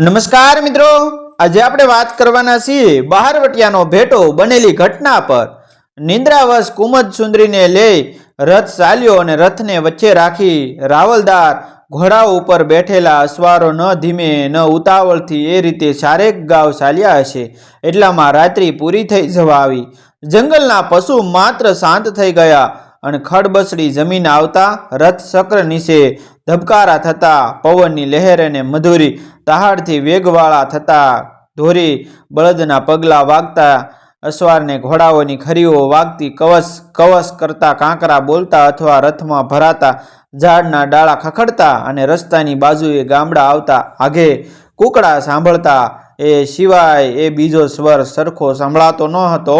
નમસ્કાર મિત્રો. આજે આપણે વાત કરવાના છીએ બહારવટિયાનો ભેટો બનેલી ઘટના પર. નિંદ્રાવશ કુમદ સુંદરીને લઈ રથ ચાલ્યો અને રથને વચ્ચે રાખી રાવલદાર ઘોડા ઉપર બેઠેલા અસવારો ન ધીમે ન ઉતાવળથી એ રીતે ચારેક ગાવ ચાલ્યા હશે. એટલામાં રાત્રિ પૂરી થઈ જવા આવી. જંગલના પશુ માત્ર શાંત થઈ ગયા. અને ખડબસડી જમીન આવતા રથ ચક્ર નીચે ધબકારા થતા પવનની લહેર અને મધુરી તહાડથી વેગવાળા થતા ધોરી બળદના પગલા વાગતા અસવારને ઘોડાઓની ખરીઓ વાગતી કવસ કવસ કરતા કાંકરા બોલતા અથવા રથમાં ભરાતા ઝાડના ડાળા ખખડતા અને રસ્તાની બાજુએ ગામડા આવતા આઘે કુકડા સાંભળતા એ સિવાય એ બીજો સ્વર સરખો સંભળાતો ન હતો.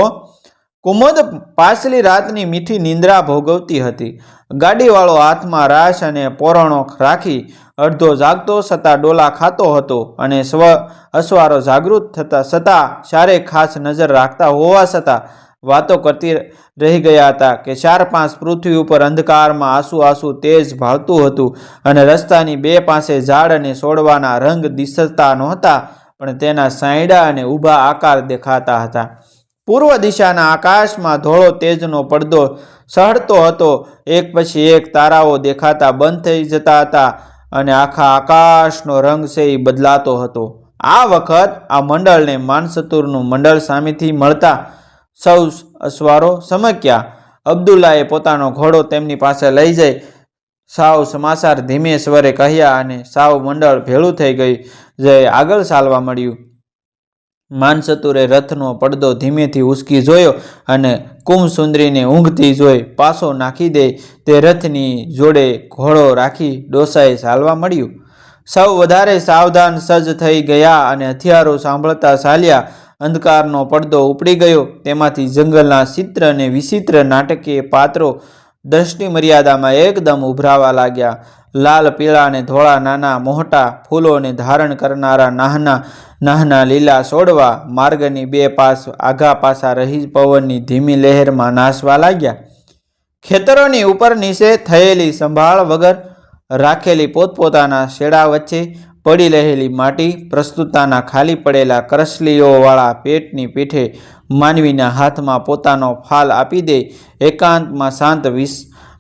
કુમુદ પાછલી રાતની મીઠી નિંદ્રા ભોગવતી હતી. ગાડીવાળો હાથમાં રાશ અને પોરણો રાખી અડધો જાગતો છતાં ડોલા ખાતો હતો અને સ્વ અસવારો જાગૃત થતા છતાં સારે ખાસ નજર રાખતા હોવા છતાં વાતો કરતી રહી ગયા હતા કે ચાર પાંચ પૃથ્વી ઉપર અંધકારમાં આંસુ આંસુ તેજ ભાવતું હતું અને રસ્તાની બે પાસે ઝાડ અને છોડવાના રંગ દિસતા નહોતા પણ તેના સાયડા અને ઊભા આકાર દેખાતા હતા. પૂર્વ દિશાના આકાશમાં ધોળો તેજનો પડદો સહળતો હતો. એક પછી એક તારાઓ દેખાતા બંધ થઈ જતા હતા અને આખા આકાશનો રંગ છે એ બદલાતો હતો. આ વખત આ મંડળને માનસતુરનું મંડળ સામેથી મળતા સૌ અસવારો સમક્યા. અબ્દુલ્લાએ પોતાનો ઘોડો તેમની પાસે લઈ જઈ સાવ સમાચાર ધીમે સ્વરે કહ્યા અને સાવ મંડળ ભેળું થઈ ગયું. જે આગળ ચાલવા મળ્યું. માનસતુરે રથનો પડદો ધીમેથી ઉસકી જોયો અને કુમસુંદરીને ઊંઘતી જોઈ પાસો નાખી દે તે રથની જોડે ઘોડો રાખી ડોસાએ ચાલવા મળ્યું. સૌ વધારે સાવધાન સજ્જ થઈ ગયા અને હથિયારો સાંભળતા ચાલ્યા અંધકારનો પડદો ઉપડી ગયો. તેમાંથી જંગલના ચિત્ર અને વિચિત્ર નાટકીય પાત્રો દ્રષ્ટિ મર્યાદામાં એકદમ ઉભરાવા લાગ્યા. લાલ, પીળા અને ધોળા નાના મોટા ફૂલોને ધારણ કરનારા નાહના નાહના લીલા છોડવા માર્ગની બે પાસ આઘા પાસા રહી પવનની ધીમી લહેરમાં નાસવા લાગ્યા. ખેતરોની ઉપર નીચે થયેલી સંભાળ વગર રાખેલી પોતપોતાના શેડા વચ્ચે પડી રહેલી માટી પ્રસ્તુતાના ખાલી પડેલા કરસલીઓવાળા પેટની પીઠે માનવીના હાથમાં પોતાનો ફાલ આપી દે, એકાંતમાં શાંત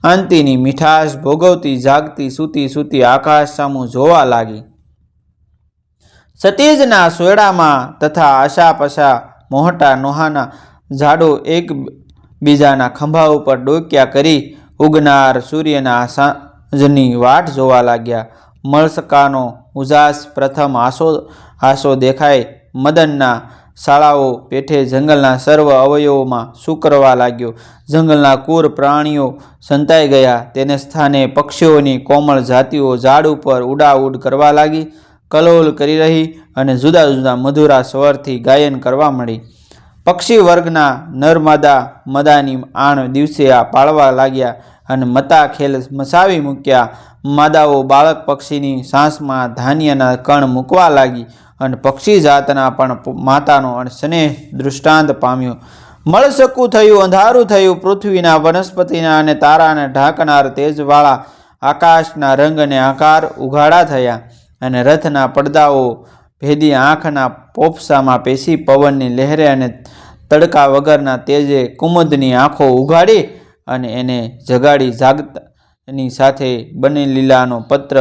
વિશાંતિની મીઠાશ ભોગવતી, જાગતી, સૂતી સૂતી આકાશ સામું જોવા લાગી. સતીજના સોયડામાં તથા આશાપશા મોહટા નોહાના ઝાડો એક બીજાના ખંભા ઉપર ડોક્યા કરી ઉગનાર સૂર્યના સાંજની વાટ જોવા લાગ્યા. મળસકાનો ઉજાસ પ્રથમ આસો આસો દેખાય મદનના શાળાઓ પેઠે જંગલના સર્વ અવયવોમાં સુકરવા લાગ્યો. જંગલના કુર પ્રાણીઓ સંતાઈ ગયા. તેને સ્થાને પક્ષીઓની કોમળ જાતિઓ ઝાડ ઉપર ઉડાઉડ કરવા લાગી. કલોલ કરી રહી અને જુદા જુદા મધુરા સ્વરથી ગાયન કરવા મળી. પક્ષી વર્ગના નર્મદા મદાની આણ દિવસે આ પાળવા લાગ્યા અને મતા ખેલ મસાવી મૂક્યા. માદાઓ બાળક પક્ષીની સાંસમાં ધાન્યના કણ મૂકવા લાગી. અને પક્ષી જાતના પણ માતાનો અને સ્નેહ દૃષ્ટાંત પામ્યો. મળસકું થયું, અંધારું થયું, પૃથ્વીના વનસ્પતિના અને તારાને ઢાંકનાર તેજવાળા આકાશના રંગ અને આકાર ઉઘાડા થયા અને રથના પડદાઓ ભેદી આંખના પોપસામાં પેશી પવનની લહેરે અને તડકા વગરના તેજે કુમુદની આંખો ઉઘાડી અને એને જગાડી જાગતાની સાથે બને લીલાનો પત્ર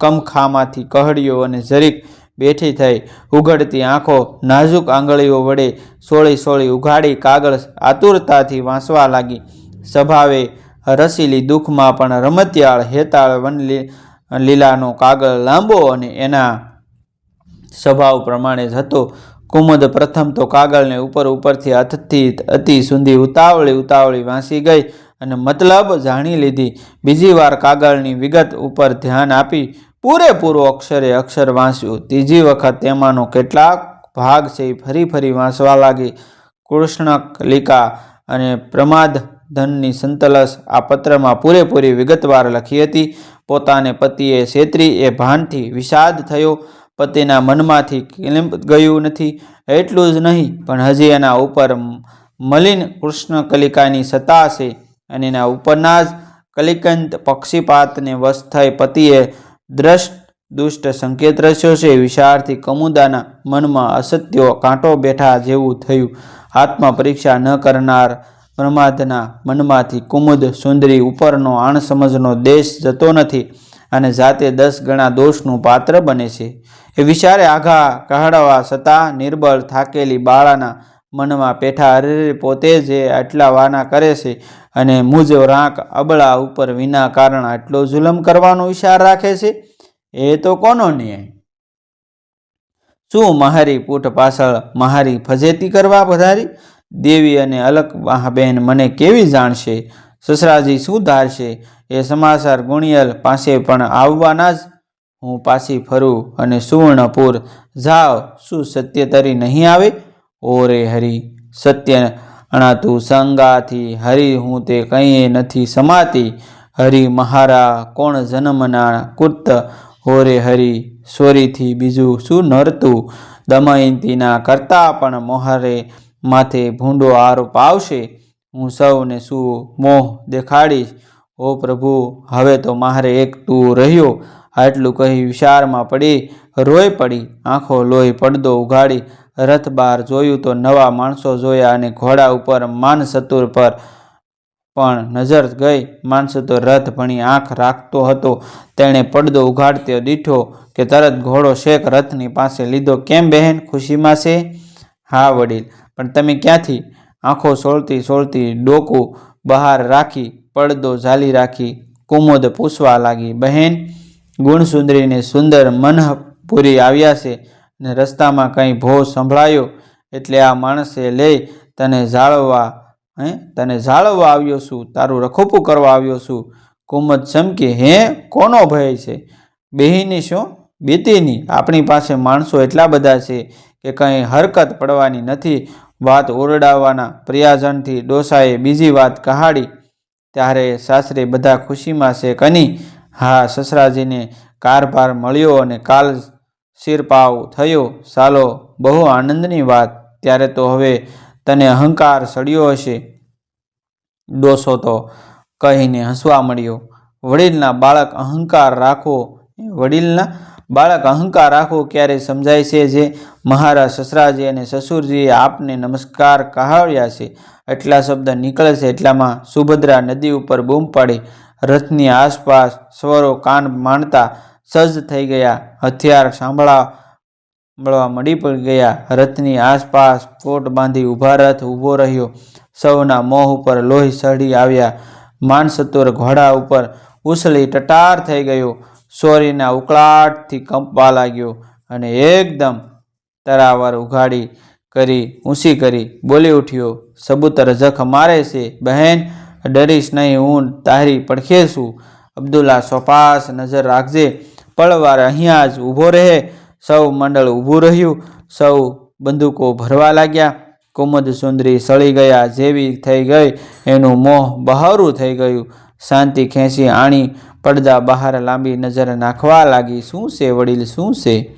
કમખામાંથી કહડ્યો અને જરીક બેઠી થઈ ઉઘડતી આંખો નાજુક આંગળીઓ વડે સોળી સોળી ઉઘાડી કાગળ આતુરતાથી વાંચવા લાગી. સ્વભાવે રસીલી દુઃખમાં પણ રમતિયાળ હેતાળ વન લીલાનો કાગળ લાંબો અને એના સ્વભાવ પ્રમાણે જ હતો. કુમુદ પ્રથમ તો કાગળને ઉપર ઉપરથી હાથથી અતિ સુધી ઉતાવળી ઉતાવળી વાંસી ગઈ અને મતલબ જાણી લીધી. બીજી વાર કાગળની વિગત ઉપર ધ્યાન આપી પૂરેપૂરું અક્ષરે અક્ષર વાંચ્યું ત્રીજી વખત તેમાંનો કેટલાક ભાગ છે એ ફરી ફરી વાંચવા લાગી. કૃષ્ણકલિકા અને પ્રમાદ ધનની સંતલસ આ પત્રમાં પૂરેપૂરી વિગતવાર લખી હતી. પોતાને પતિએ છેતરી એ ભાનથી વિષાદ થયો. પતિના મનમાંથી કેમ ગયું નથી. એટલું જ નહીં, પણ હજી એના ઉપર મલિન કૃષ્ણ કલિકાની સત્તા છે. અને એના ઉપરના જ કલિકંત પક્ષીપાતને વશ થઈ પતિએ દ્રષ્ટ, દુષ્ટ સંકેત રચ્યો છે. વિશાળથી કમુદાના મનમાં અસત્યો કાંટો બેઠા જેવું થયું. આત્મા પરીક્ષા ન કરનાર પ્રમાદના મનમાંથી કુમુદ સુંદરી ઉપરનો આણસમજનો દેશ જતો નથી અને જાતે દસ ગણા દોષનું પાત્ર બને છે. એ વિચારે આઘા કહાડવા છતાં નિર્બળ થાકેલી બાળાના મનમાં પેઠા અરે પોતે જે આટલા વાના કરે છે અને મુજબ રાંક અબળા ઉપર વિના કારણ આટલો જુલમ કરવાનો વિચાર રાખે છે? એ તો કોનો ન્યાય? શું મારી પૂઠ પાછળ મારી ફજેતી કરવા પધારી? દેવી અને અલક બહેન મને કેવી જાણશે? સસરાજી શું ધારશે? એ સમાચાર ગુણિયલ પાસે પણ આવવાના જ. હું પાછી ફરું અને સુવર્ણપુર જાઓ શું સત્ય તરી નહીં આવે? ઓરે હરી, સત્ય અણાતું સંગાથી, હરી હું તે કંઈ નથી સમાતી. હરી મહારા, કોણ જન્મના કુર્ત? હોરે હરી સોરીથી બીજું શું નરતું? દમયંતીના કરતાં પણ મોહરે માથે ભૂંડો આરોપ આવશે. હું સૌને શું મોહ દેખાડીશ? ઓ પ્રભુ, હવે તો મારે એક તું રહ્યો. આટલું કહી વિશારમાં પડી રોય પડી, આંખો લોહી પડદો ઉઘાડી રથ બહાર જોયું તો નવા માણસો જોયા અને ઘોડા ઉપર માનસતુર પર પણ નજર ગઈ. માનસતુર રથ ભણી આંખ રાખતો હતો. તેણે પડદો ઉઘાડતો દીઠો કે તરત ઘોડો શેખ રથની પાસે લીધો. કેમ બહેન, ખુશીમાં છે? હા, વડીલ. પણ તમે ક્યાંથી? આંખો સોળતી સોળતી ડોકું બહાર રાખી, પડદો ઝાલી રાખી, કુમોદ પૂછવા લાગી, બહેન, ગુણસુંદરીને સુંદર મનપુરી આવ્યા છે. ને રસ્તામાં કંઈ ભો સંભળાયો એટલે આ માણસે લઈ તને જાળવવા, હે? તને જાળવવા આવ્યો છું, તારું રખોપું કરવા આવ્યો છું. કુમત ચમકી હે? કોનો ભય છે? બેહીની શું? બીતીની? આપણી પાસે માણસો એટલા બધા છે કે કંઈ હરકત પડવાની નથી. વાત ઓરડાવવાના પ્રિયાજનથી ડોસાએ બીજી વાત કહાડી ત્યારે સાસરે બધા ખુશીમાં છે કની હા, સસરાજીને કારભાર મળ્યો અને કાલ શિરપાવ થયો. સાલો, બહુ આનંદની વાત. ત્યારે તો હવે તને અહંકાર સડ્યો હશે. ડોસો તો કહીને હસવા મળ્યો. વડીલના બાળક અહંકાર રાખો. વડીલના બાળક અહંકાર રાખવો ક્યારે સમજાય છે જે મહારાજ સસરાજી અને સસુરજીએ આપને નમસ્કાર કહાવ્યા છે? એટલા શબ્દ નીકળે છે એટલામાં સુભદ્રા નદી ઉપર બૂમ પાડી. રથની આસપાસ સ્વરો કાન માંડતા સજ્જ થઈ ગયા. હથિયાર સાંભળા મળવા મળી પડી ગયા. રથની આસપાસ કોટ બાંધી ઊભા રથ ઊભો રહ્યો. સૌના મોહ ઉપર લોહી સડી આવ્યા. માનસતુર ઘોડા ઉપર ઉછળી ટટાર થઈ ગયો. સોરીના ઉકળાટથી કંપવા લાગ્યો અને એકદમ તરાવર ઉઘાડી કરી, ઊંચી કરી, બોલી ઉઠ્યો, સબૂતર જખ મારે છે, બહેન, ડરીશ નહીં હું તારી પડખે છું. અબ્દુલ્લા સોપાસ નજર રાખજે. પળવાર અહીંયા જ ઊભો રહે. સૌ મંડળ ઊભું રહ્યું. સૌ બંદૂકો ભરવા લાગ્યા. કુમદ સુંદરી સળી ગયા જેવી થઈ ગઈ. એનું મોહ બહારું થઈ ગયું. શાંતિ ખેંચી આણી પડદા બહાર લાંબી નજર નાખવા લાગી. શું છે વડીલ, શું છે?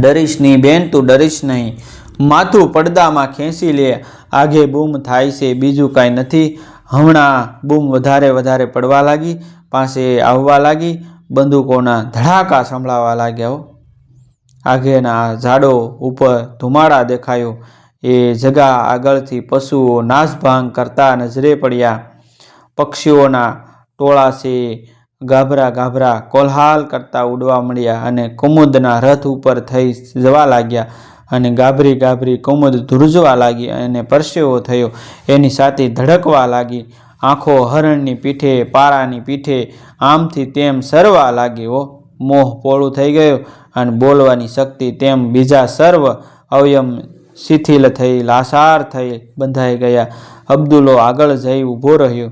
ડરીશ નહીં બેન, તું ડરીશ નહીં. માથું પડદામાં ખેંચી લે. આગે બૂમ થાય છે, બીજું કાંઈ નથી. હમણાં બૂમ વધારે વધારે પડવા લાગી. પાસે આવવા લાગી. બંદૂકોના ધડાકા સંભળાવા લાગ્યા આગેના ઝાડો ઉપર ધુમાડા દેખાયો. એ જગા આગળથી પશુઓ નાસભાંગ કરતા નજરે પડ્યા. પક્ષીઓના ટોળા ગાભરા ગાભરા કોલહાલ કરતા ઉડવા મળ્યા અને કુમુદના રથ ઉપર થઈ જવા લાગ્યા અને ગાભરી ગાભરી કુમુદ ધ્રુજવા લાગી અને પરસેવો થયો. એની સાથે ધડકવા લાગી. આંખો હરણની પીઠે, પારાની પીઠે, આમથી તેમ સરવા લાગ્યો. મોહ પોળું થઈ ગયો અને બોલવાની શક્તિ તેમ બીજા સર્વ અવયમ શિથિલ થઈ, લાસાર થઈ બંધાઈ ગયા. અબ્દુલો આગળ જઈ ઊભો રહ્યો.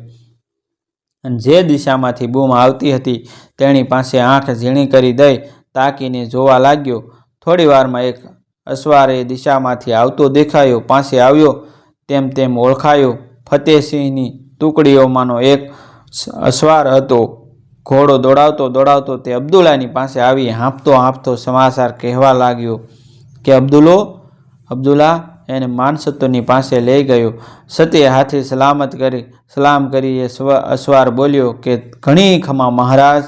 અને જે દિશામાંથી બૂમ આવતી હતી તેની પાસે આંખ ઝીણી કરી દઈ તાકીને જોવા લાગ્યો. થોડી વારમાં એક અસવારે દિશામાંથી આવતો દેખાયો, પાસે આવ્યો, તેમ તેમ ઓળખાયો ફતેહસિંહની ટુકડીઓમાંનો એક અસવાર હતો. ઘોડો દોડાવતો દોડાવતો તે અબ્દુલ્લાની પાસે આવી હાંફતો હાંફતો સમાચાર કહેવા લાગ્યો કે, અબ્દુલો, અબ્દુલ્લા એને માનસત્વની પાસે લઈ ગયો. સતીએ હાથે સલામત કરી, સલામ કરી એ સ્વ અસવાર બોલ્યો કે, ઘણી ખમા મહારાજ,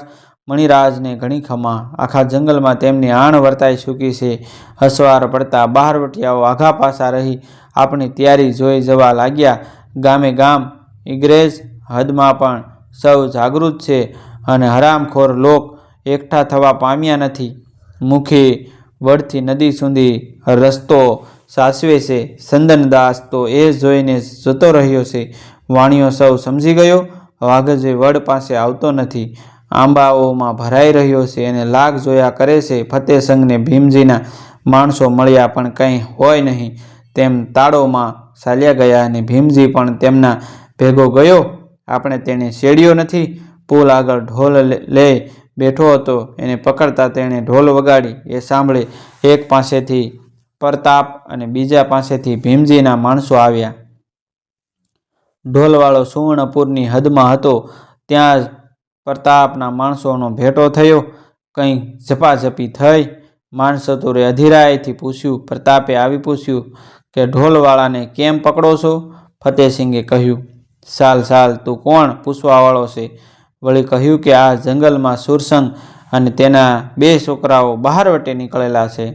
મણિરાજને ઘણી ખમા. આખા જંગલમાં તેમની આણ વર્તાઈ ચૂકી છે. અસવાર પડતા બહારવટિયાઓ આઘા પાસા રહી. આપણી તૈયારી જોઈ જવા લાગ્યા. ગામે ગામ ઇંગ્રેજ હદમાં પણ સૌ જાગૃત છે અને હરામખોર લોક એકઠા થવા પામ્યા નથી. મુખી વડથી નદી સુધી રસ્તો સાસવે છે. સંદનદાસ તો એ જોઈને જતો રહ્યો છે. વાણીઓ સૌ સમજી ગયો. વાઘજી વડ પાસે આવતો નથી. આંબાઓમાં ભરાઈ રહ્યો છે અને લાગ જોયા કરે છે. ફતેસંગને ભીમજીના માણસો મળ્યા પણ કંઈ હોય નહીં. તેમ તાળોમાં ચાલ્યા ગયા અને ભીમજી પણ તેમના ભેગો ગયો. આપણે તેને શેડ્યો નથી. પુલ આગળ ઢોલ લે- બેઠો હતો. એને પકડતા તેણે ઢોલ વગાડી. એ સાંભળે એક પાસેથી પ્રતાપ અને બીજા પાસેથી ભીમજીના માણસો આવ્યા. ઢોલવાળો સુવર્ણપુરની હદમાં હતો. ત્યાં જ પ્રતાપના માણસોનો ભેટો થયો. કંઈ ઝપાઝપી થઈ. માણસતુરે અધિરાયથી પૂછ્યું, પ્રતાપે આવી પૂછ્યું કે ઢોલવાળાને કેમ પકડો છો? ફતેહસિંહે કહ્યું સાલ સાલ, તું કોણ? પૂછવાવાળો છે. વળી કહ્યું કે આ જંગલમાં સુરસંગ અને તેના બે છોકરાઓ બહાર વટે નીકળેલા છે.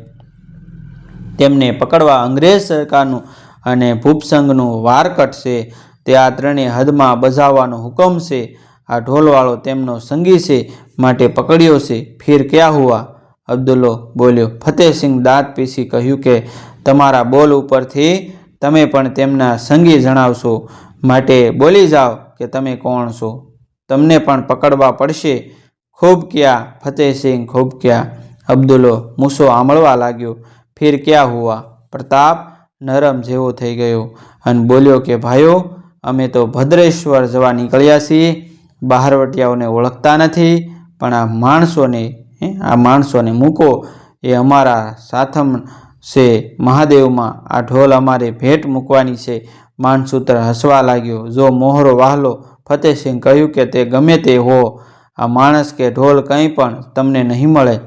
તેમને પકડવા અંગ્રેજ સરકારનું અને ભૂપસંગનું વારકટ છે તે આ ત્રણેય હદમાં બજાવવાનો હુકમ છે. આ ઢોલવાળો તેમનો સંગી છે, માટે પકડ્યો છે. ફિર ક્યાં હુઆ? અબ્દુલ્લો બોલ્યો, ફતેહસિંહ દાંત પીસી કહ્યું કે, તમારા બોલ ઉપરથી તમે પણ તેમના સંગી જણાવશો. માટે બોલી જાઓ કે તમે કોણ છો? તમને પણ પકડવા પડશે. ખૂબ ક્યાં? ફતેહસિંહ ખૂબ ક્યાં? અબ્દુલ્લો મૂસો આમળવા લાગ્યો. ફિર ક્યાં હુઆ? પ્રતાપ નરમ જેવો થઈ ગયો અને બોલ્યો કે, ભાઈઓ, અમે તો ભદ્રેશ્વર જવા નીકળ્યા છીએ. બહારવટિયાઓને ઓળખતા નથી, પણ આ માણસોને આ માણસોને મૂકો. એ અમારા સાથમ છે. મહાદેવમાં આ ઢોલ અમારે ભેટ મૂકવાની છે. માનસૂત્ર હસવા લાગ્યો. જો મોહરો વાહલો, ફતેહસિંહ કહ્યું કે તે ગમે તે હો, આ માણસ કે ઢોલ કંઈ પણ તમને નહીં મળે.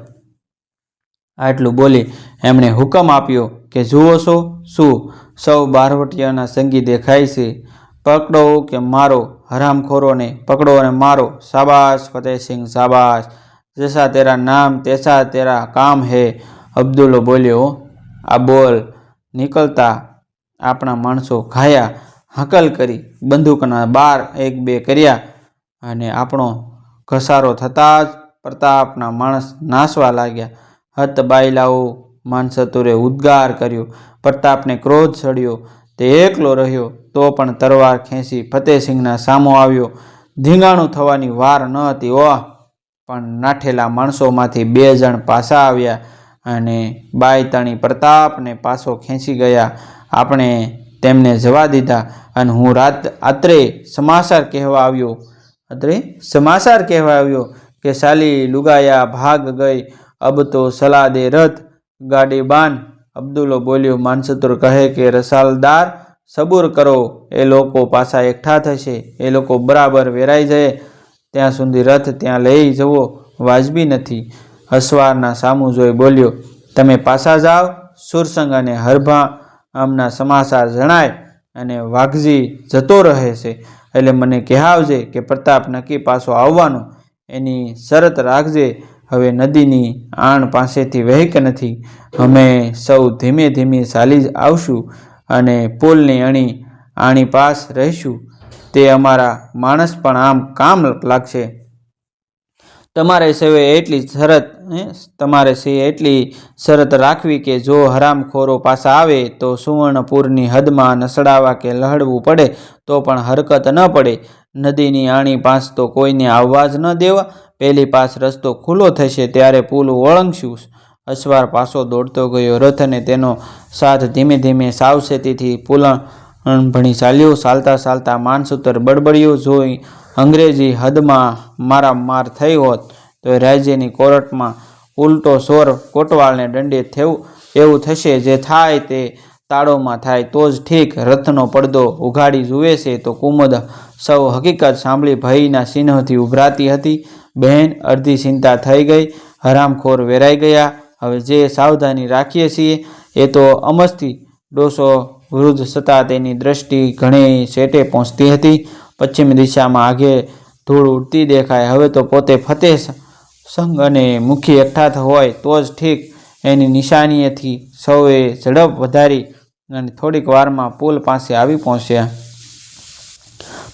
આટલું બોલી એમણે હુકમ આપ્યો કે, જુઓ છો, શું સૌ બારવટિયાના સંગી દેખાય છે? પકડો કે મારો હરામખોરોને, પકડો અને મારો. શાબાશ, ફતેહસિંહ, શાબાશ. જૈસા તેરા નામ, તૈસા તેરા કામ હે. અબ્દુલ્લો બોલ્યો, આ બોલ, નીકળતા આપણા માણસો ઘાયા હાકલ કરી, બંદૂકના બાર એક બે કર્યા અને આપણો ઘસારો થતાં જ પ્રતાપના માણસ નાસવા લાગ્યા. હત બાયલાઓ, માનસતુરે ઉદ્ગાર કર્યો. પ્રતાપને ક્રોધ ચડ્યો તે એકલો રહ્યો, તો પણ તરવાર ખેંચી ફતેહસિંહના સામો આવ્યો. ધીંગાણું થવાની વાર ન હતી, ઓહ! પણ નાઠેલા માણસોમાંથી બે જણ પાછા આવ્યા અને બાયતાણી પ્રતાપને પાછો ખેંચી ગયા. આપણે તેમને જવા દીધા અને હું રાત, આત્રે સમાચાર કહેવા આવ્યો. અત્રે સમાચાર કહેવા આવ્યો કે, સાલી લુગાયા ભાગ ગઈ, અબ તો સલાદે રથ, ગાડી બાન. અબ્દુલ્લો બોલ્યો, માનસતુર કહે કે, રસાલદાર, સબૂર કરો, એ લોકો પાછા એકઠા થશે, એ લોકો બરાબર વેરાઈ જાય ત્યાં સુધી રથ ત્યાં લઈ જવો, વાજબી નથી. હસવારના સામુ જોઈ બોલ્યો, તમે પાછા જાઓ, સુરસંગ અને હરભા આમના સમાચાર જણાય અને વાઘજી જતો રહે છે. એટલે મને કહેવાવજે કે પ્રતાપ નક્કી પાછો આવવાનો. એની શરત રાખજે. હવે નદીની આણ પાસેથી વહેક નથી. અમે સૌ ધીમે ધીમે ચાલી જ આવશું અને પુલની અણી આણી પાસ રહીશું. તે અમારા માણસ પણ આમ કામ લાગશે. તમારે સેવે એટલી શરત તમારે સે એટલી શરત રાખવી કે જો હરામખોરો પાસા આવે તો સુવર્ણપુરની હદમાં નસડાવા કે લહડવું પડે, તો પણ હરકત ન પડે. નદીની આણી પાસ તો કોઈને આવવા જ ન દેવા. પહેલી પાસ રસ્તો ખુલ્લો થશે ત્યારે પુલ ઓળંગશું અસવાર પાછો દોડતો ગયો રથ અને તેનો સાથ ધીમે ધીમે સાવચેતીથી પુલણ ભણી ચાલ્યો, ચાલતા ચાલતા માનસૂત્ર બડબડ્યો જોઈ અંગ્રેજી હદમાં મારા માર થઈ હોત તો રાજ્યની કોર્ટમાં ઉલટો સોર કોટવાળને દંડિત થયું એવું થશે જે થાય તે તાળોમાં થાય. તો જ ઠીક, રથનો પડદો ઉઘાડી જુએ છે તો કુમુદ સૌ હકીકત સાંભળી ભયના ચિહ્નથી ઉભરાતી હતી. બહેન, અડધી ચિંતા થઈ ગઈ, હરામખોર વેરાઈ ગયા. હવે જે સાવધાની રાખીએ છીએ એ તો અમસ્તી, ડોસો વૃદ્ધ છતાં તેની દ્રષ્ટિ ઘણી શેટે પહોંચતી હતી. પશ્ચિમ દિશામાં આગે ધૂળ ઉડતી દેખાય. હવે તો પોતે ફતેહ સંઘ અને મુખી એકઠા હોય તો જ ઠીક. એની નિશાનીએથી સૌએ ઝડપ વધારી અને થોડીક વારમાં પુલ પાસે આવી પહોંચ્યા.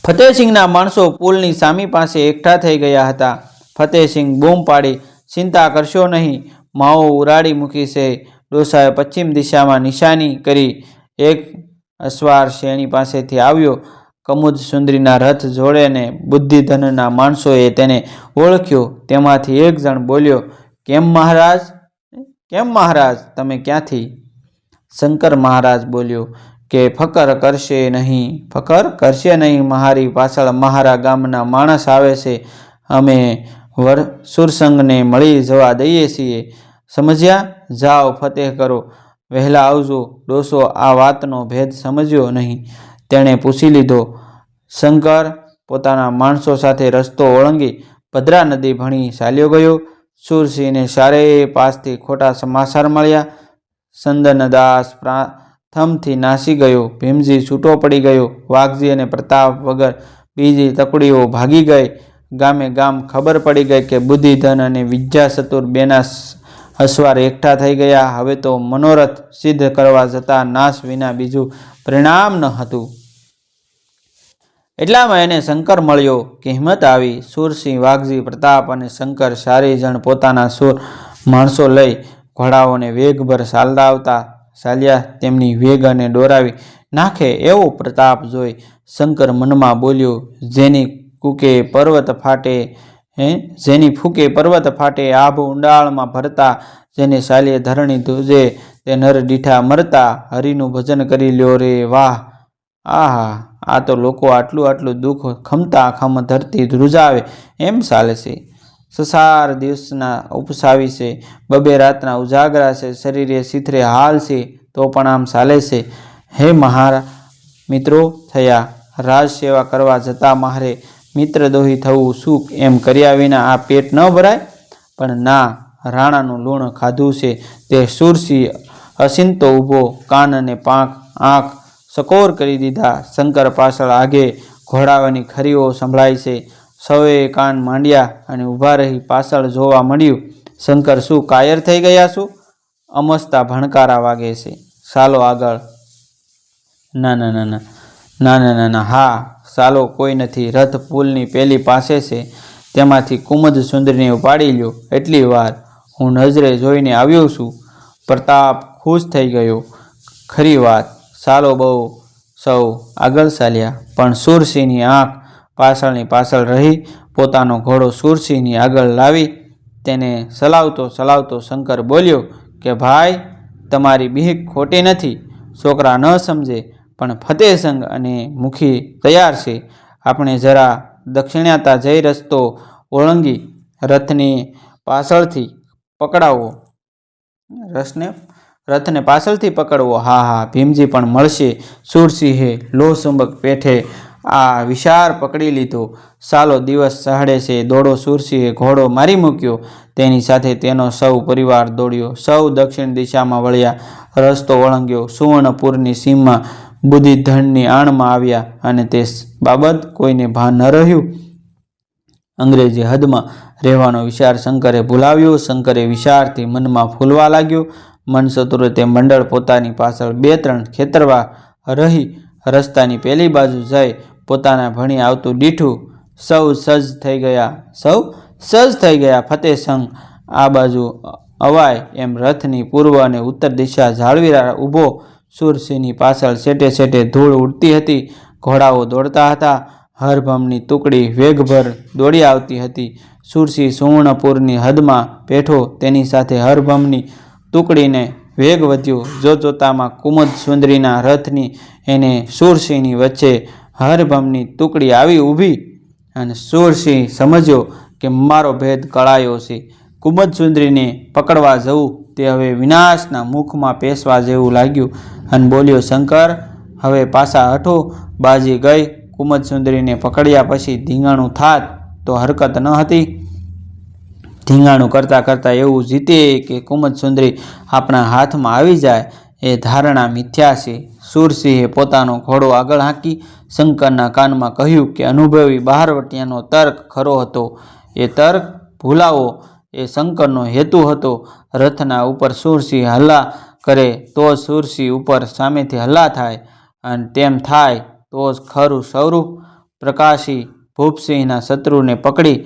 ફતેહસિંહના માણસો પુલની સામી પાસે એકઠા થઈ ગયા હતા. ફતેહસિંહ બૂમ પાડી, ચિંતા કરશો નહીં. માઓ ઉરાડી મૂકી છે. ડોસાએ પશ્ચિમ દિશામાં નિશાની કરી એક અસવાર શેણી પાસેથી આવ્યો. કમુદ સુંદરીના રથ જોડેને બુદ્ધિધનના માણસોએ તેને ઓળખ્યો. તેમાંથી એક જણ બોલ્યો, કેમ મહારાજ? કેમ મહારાજ? તમે ક્યાંથી? શંકર મહારાજ બોલ્યો, કે ફકર કરશે નહીં. ફકર કરશે નહીં? મારી પાછળ મારા ગામના માણસ આવે છે. અમે વર સુરસંગને મળી જવા દઈએ છીએ. સમજ્યા? જાઓ, ફતેહ કરો. વહેલા આવજો, ડોસો આ વાતનો ભેદ સમજ્યો નહીં. તેણે પૂછી લીધો, શંકર, પોતાના માણસો સાથે રસ્તો ઓળંગી ભદ્રા નદી ભણી ચાલ્યો ગયો. સુરસિંહને ચારેય પાસથી ખોટા સમાચાર મળ્યા. સંદનદાસ પ્રથમથી નાસી ગયો, ભીમજી છૂટો પડી ગયો. વાઘજી અને પ્રતાપ વગર બીજી તકડીઓ ભાગી ગઈ. ગામે ગામ ખબર પડી ગઈ કે બુદ્ધિધન અને વિદ્યાસતુર બેના અસવાર એકઠા થઈ ગયા. હવે તો મનોરથ સિદ્ધ કરવા જતા નાશ વિના બીજું પરિણામ ન હતું. એટલામાં એને શંકર મળ્યો. કે હિંમત આવી. સુરસિંહ, વાઘજી, પ્રતાપ અને શંકર સારી જણ પોતાના સુર માણસો લઈ ઘોડાઓને વેગભર ચાલતા ચાલ્યા તેમની વેગ અને દોરાવી નાખે એવો પ્રતાપ જોઈ શંકર મનમાં બોલ્યો, જેની કુકે પર્વત ફાટે હે? જેની ફૂકે પર્વત ફાટે, આભ ઊંડાળમાં ભરતા, જેને શાલ્ય ધરણી ધોજે તે નર દીઠા મરતા, હરિનું ભજન કરી લ્યો રે, વાહ! આહા! આ તો લોકો આટલું આટલું દુઃખ ખમતા ખમ ધરતી ધ્રુજાવે, એમ ચાલે છે. સસાર દિવસના ઉપસાવી છે, બબે રાતના ઉજાગરા છે, શરીરે સિથરે હાલ છે, તો પણ આમ ચાલે છે. હે મહારા મિત્રો, થયા, રાજ સેવા કરવા જતા મારે મિત્ર દોહી થવું સુખ એમ કર્યા વિના આ પેટ ન ભરાય? પણ ના, રાણાનું લૂણ ખાધું છે, તે સુરસી અસિંતો ઊભો, કાન અને પાંખ, આંખ સકોર કરી દીધા. શંકર પાછળ આગે ઘોડાવાની ખરીઓ સંભળાય છે. સૌએ કાન માંડ્યા અને ઊભા રહી પાછળ જોવા મળ્યું, શંકર, શું કાયર થઈ ગયા શું અમસ્તા ભણકારા વાગે છે. ચાલો આગળ. ના ના ના ના. ના ના ના ના, હા, સાલો કોઈ નથી. રથ પુલની પેલી પાસે છે. તેમાંથી કુમદ સુંદરીને ઉપાડી લ્યો. એટલી વાર હું નજરે જોઈને આવ્યો છું. પ્રતાપ ખુશ થઈ ગયો. ખરી વાત. સાલો બહુ સૌ આગળ ચાલ્યા. પણ સુરસિંહની આંખ પાછળની પાછળ રહી. પોતાનો ઘોડો સુરસિંહની આગળ લાવી તેને ચલાવતો ચલાવતો શંકર બોલ્યો કે, ભાઈ, તમારી બીક ખોટી નથી. છોકરા ન સમજે. પણ ફતેહસંગ અને મુખી તૈયાર છે. આપણે જરા દક્ષિણાતા જઈ રસ્તો ઓળંગી રથની પાછળથી પકડાવો. રસને, રથને પાછળથી પકડવો. હા હા, ભીમજી પણ મળશે. સુરસિંહે લોહસુંબક પેઠે આ વિશાળ પકડી લીધો. સાલો દિવસ સહડે છે. દોડો સુરસિંહે ઘોડો મારી મૂક્યો. તેની સાથે તેનો સૌ પરિવાર દોડ્યો. સૌ દક્ષિણ દિશામાં વળ્યા. રસ્તો વળંગ્યો સુવર્ણપુરની સીમમાં બુદ્ધિધનની આણમાં આવ્યા અને તે બાબત કોઈને ભાન ન રહ્યું. અંગ્રેજી હદમાં રહેવાનો વિચાર શંકરે ભૂલાવ્યો. શંકરે વિચારથી મનમાં ફૂલવા લાગ્યો. મન ચતુરે તે મંડળ પોતાની પાછળ બે ત્રણ ખેતરવા રહી. રસ્તાની પેલી બાજુ જઈ પોતાના ભણી આવતું દીઠું સૌ સજ્જ થઈ ગયા. સૌ સજ્જ થઈ ગયા. ફતેહસંગ આ બાજુ અવાય એમ રથની પૂર્વ અને ઉત્તર દિશા જાળવી ઊભો સુરસિંહની પાછળ સેટે સેટે ધૂળ ઉડતી હતી. ઘોડાઓ દોડતા હતા. હરભમની ટુકડી વેગભર દોડી આવતી હતી. સુરસિંહ સુવર્ણપુરની હદમાં બેઠો તેની સાથે હરભમની ટુકડીને વેગ વધ્યો. જોતજોતામાં કુમદ સુંદરીના રથની એને સુરસિંહની વચ્ચે હરભમની ટુકડી આવી ઊભી. અને સુરસિંહ સમજ્યો કે મારો ભેદ કળાયો છે. કુમદ સુંદરીને પકડવા જવું તે હવે વિનાશના મુખમાં પેસવા જેવું લાગ્યું. અને બોલ્યો, શંકર, હવે પાછા હઠો બાજી ગઈ. કુમદ સુંદરીને પકડ્યા પછી ધીંગાણું થાત તો હરકત ન હતી. ધીંગાણું કરતાં કરતાં એવું જીતે કે કુમદ સુંદરી આપણા હાથમાં આવી જાય એ ધારણા મિથ્યા છે. સુરસિંહે પોતાનો ઘોડો આગળ હાંકી શંકરના કાનમાં કહ્યું કે, અનુભવી બહારવટિયાનો તર્ક ખરો હતો. એ તર્ક ભૂલાવો. એ શંકરનો હેતુ હતો રથના ઉપર સુરસિંહ હલ્લા કરે તો જ સુરસિંહ ઉપર સામેથી હલ્લા થાય અને તેમ થાય તો જ ખરું સ્વરૂપ પ્રકાશી ભૂપસિંહના શત્રુને પકડી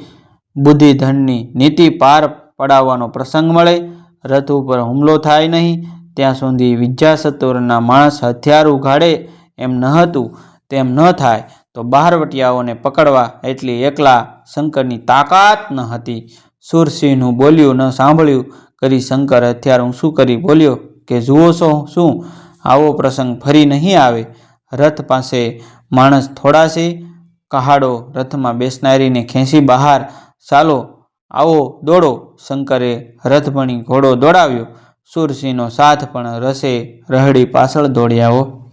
બુદ્ધિધનની નીતિ પાર પડાવવાનો પ્રસંગ મળે. રથ ઉપર હુમલો થાય નહીં, ત્યાં સુધી વિદ્યાસતુરના માણસ હથિયાર ઉઘાડે એમ ન હતું, તેમ ન થાય તો બહારવટિયાઓને પકડવા એટલી એકલા શંકરની તાકાત ન હતી. સુરસિંહનું બોલ્યું ન સાંભળ્યું, કરી શંકર હથિયાર ઊંસું કરી બોલ્યો કે જુઓ છો શું? આવો પ્રસંગ ફરી નહીં આવે. રથ પાસે માણસ થોડા છે. કહાડો રથમાં બેસનારીને ખેંચી બહાર. ચાલો, આવો દોડો. શંકરે રથભણી ઘોડો દોડાવ્યો. સુરસિંહનો સાથ પણ રસે રહડી પાછળ દોડ્યાઓ.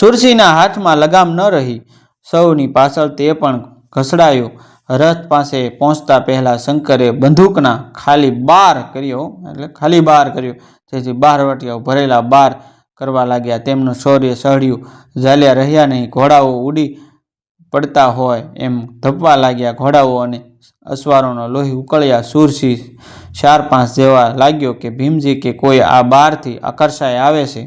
સુરસિંહના હાથમાં લગામ ન રહી. સૌની પાછળ તે પણ ઘસડાયો. રથ પાસે પહોંચતા પહેલાં શંકરે બંદૂકના ખાલી બાર કર્યો, એટલે ખાલી બાર કર્યો. જેથી બારવટીયાઓ ભરેલા બાર કરવા લાગ્યા. તેમનું શૌર્ય સહળ્યું ઝાલ્યા રહ્યા નહીં. ઘોડાઓ ઉડી પડતા હોય એમ ધપવા લાગ્યા. ઘોડાઓ અને અસવારોનો લોહી ઉકળ્યા. સુરસિંહ ચાર પાંચ જેવા લાગ્યો કે ભીમજી કે કોઈ આ બારથી આકર્ષાય આવે છે.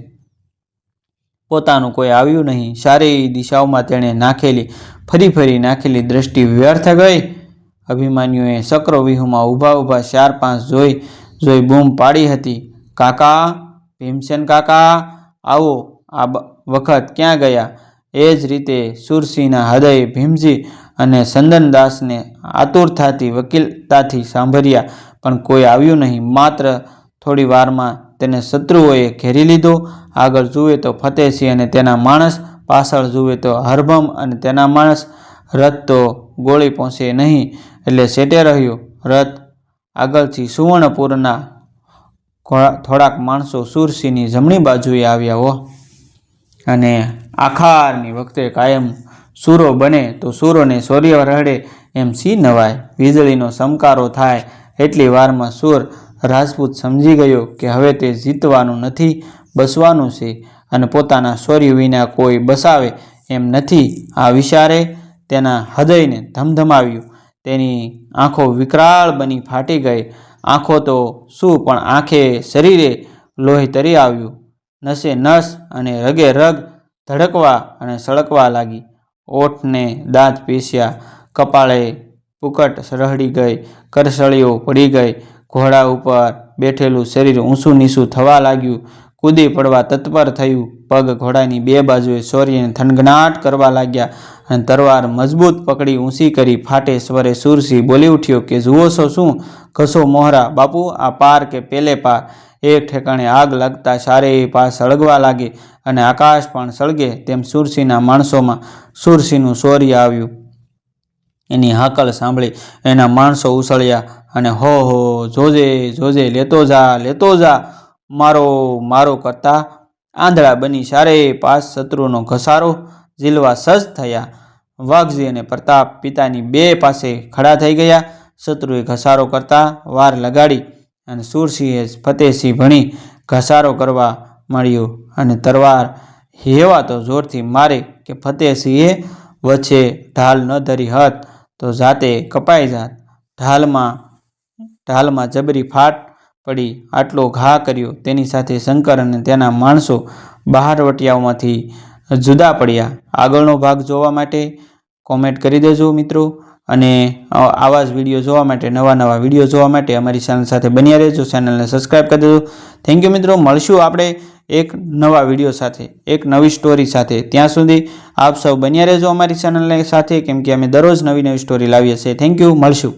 પોતાનું કોઈ આવ્યું નહીં. સારી દિશાઓમાં તેણે નાખેલી ફરી ફરી નાખેલી દ્રષ્ટિ વ્યર્થ ગઈ. અભિમાન્યુએ ચક્રવ્યૂહમાં ઊભા ઊભા ચાર પાંચ જોઈ જોઈ બૂમ પાડી હતી. કાકા, ભીમસેન કાકા, આવો. આ વખત ક્યાં ગયા? એ જ રીતે સુરસિંહના હૃદય ભીમજી અને સંદનદાસને આતુરતાથી વકીલતાથી સાંભળ્યા. પણ કોઈ આવ્યું નહીં. માત્ર થોડી વારમાં તેને શત્રુઓએ ઘેરી લીધો. આગળ જુએ તો ફતેહસિંહ અને તેના માણસ પાછળ જુએ તો હરભમ અને તેના માણસ રથ તો ગોળી પહોંચે નહીં, એટલે સેટે રહ્યો, રથ, આગળથી સુવર્ણપુરના થોડાક માણસો સુરસિંહની જમણી બાજુએ આવ્યા હો. અને આખારની વખતે કાયમ સૂરો બને તો સૂરોને સૂર્ય રડે એમ સી નવાય. વીજળીનો સમકારો થાય એટલી વારમાં સૂર રાજપૂત સમજી ગયો કે હવે તે જીતવાનું નથી, બસવાનું છે. અને પોતાના શૌર્ય વિના કોઈ બસાવે એમ નથી. આ વિચારે તેના હૃદયને ધમધમાવ્યું. તેની આંખો વિકરાળ બની ફાટી ગઈ. આંખો તો શું, પણ આંખે શરીરે લોહી તરી આવ્યું. નસે નસ અને રગે રગ ધડકવા અને સળકવા લાગી. ઓઠને દાંત પીસ્યા. કપાળે પુકટ સરહડી ગઈ. કરસળીઓ પડી ગઈ. ઘોડા ઉપર બેઠેલું શરીર ઊંચું નીચું થવા લાગ્યું. કૂદી પડવા તત્પર થયું. પગ ઘોડાની બે બાજુએ શૌર્યને થનગનાટ કરવા લાગ્યા અને તરવાર મજબૂત પકડી ઊંચી કરી ફાટે સ્વરે સુરસિંહ બોલી ઉઠ્યો કે, જુઓ છો શું? ઘસો મોહરા. બાપુ, આ પાર કે પેલે પાર? એક ઠેકાણે આગ લાગતા ચારેય પાર સળગવા લાગે અને આકાશ પણ સળગે તેમ સુરસિંહના માણસોમાં સુરસિંહનું શૌર્ય આવ્યું. એની હાકલ સાંભળી એના માણસો ઉછળ્યા અને, હો હો, જોજે જોજે, લેતો જા લેતો જા. મારો મારો કરતા આંધળા બની સારે પાસ શત્રુનો ઘસારો ઝીલવા સજ્જ થયા. વાઘજી અને પ્રતાપ પિતાની બે પાસે ખડા થઈ ગયા. શત્રુએ ઘસારો કરતા વાર લગાડી અને સુરસિંહે ફતેહસિંહ ભણી ઘસારો કરવા મળ્યો અને તરવાર હેવા તો જોરથી મારે કે ફતેહસિંહે વચ્ચે ઢાલ ન ધરી હત તો જાતે કપાઈ જાત. ઢાલમાં ઢાલમાં જબરી ફાટ પડી આટલો ઘા કર્યો. તેની સાથે શંકર અને તેના માણસો બહારવટિયાઓમાંથી જુદા પડ્યા. આગળનો ભાગ જોવા માટે કોમેન્ટ કરી દેજો મિત્રો. અને આવા જ વીડિયો જોવા માટે, નવા નવા વીડિયો જોવા માટે અમારી ચેનલ સાથે બન્યા રહેજો. ચેનલને સબસ્ક્રાઈબ કરી દેજો. થેન્ક યુ મિત્રો. મળશું આપણે એક નવા વીડિયો સાથે, એક નવી સ્ટોરી સાથે. ત્યાં સુધી આપ સૌ બન્યા રહેજો અમારી ચેનલને સાથે, કેમ કે અમે દરરોજ નવી નવી સ્ટોરી લાવીએ છીએ. થેન્ક યુ મળશું.